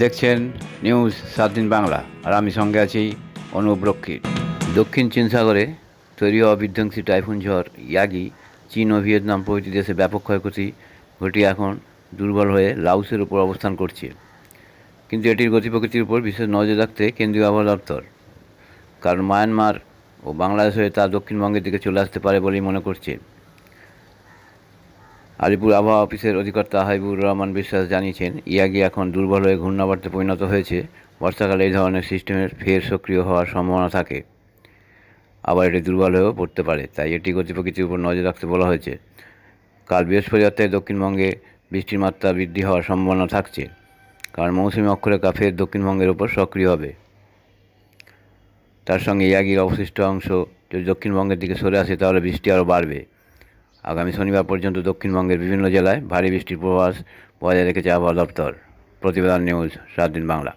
দেখছেন নিউজ সাত দিন বাংলা। আর আমি সঙ্গে আছি অনুপ দক্ষিণ চীন সাগরে তৈরি হওয়া বিধ্বংসী টাইফুন ঝড় ইয়াগি, চীন ও ভিয়েতনাম প্রভৃতি দেশে ব্যাপক ক্ষয়ক্ষতি ঘটিয়ে এখন দুর্বল হয়ে লাউসের উপর অবস্থান করছে। কিন্তু এটির গতি প্রকৃতির উপর বিশেষ নজর রাখতে কেন্দ্রীয় আবহাওয়া দপ্তর, কারণ মায়ানমার ও বাংলাদেশ হয়ে তা দক্ষিণবঙ্গের দিকে চলে আসতে পারে বলেই মনে করছে। আলিপুর আবহাওয়া অফিসের অধিকর্তা হাইবুর রহমান বিশ্বাস জানিয়েছেন, ইয়াগি এখন দুর্বল হয়ে ঘূর্ণাবর্তে পরিণত হয়েছে। বর্ষাকালে এই ধরনের সিস্টেমের ফের সক্রিয় হওয়ার সম্ভাবনা থাকে। আবার এটি দুর্বল হয়েও পড়তে পারে, তাই এটি গতি প্রকৃতির উপর নজর রাখতে বলা হয়েছে। কাল বৃহস্পতিবার থেকে দক্ষিণবঙ্গে বৃষ্টির মাত্রা বৃদ্ধি হওয়ার সম্ভাবনা থাকছে, কারণ মৌসুমী অক্ষরেখা ফের দক্ষিণবঙ্গের ওপর সক্রিয় হবে। তার সঙ্গে ইয়াগির অবশিষ্ট অংশ যদি দক্ষিণবঙ্গের দিকে সরে আসে, তাহলে বৃষ্টি আরও বাড়বে। আগামী শনিবার পর্যন্ত দক্ষিণবঙ্গের বিভিন্ন জেলায় ভারী বৃষ্টির পূর্বাভাস বজায় রেখেছে আবহাওয়া দপ্তর। প্রতিবেদন নিউজ সাত দিন বাংলা।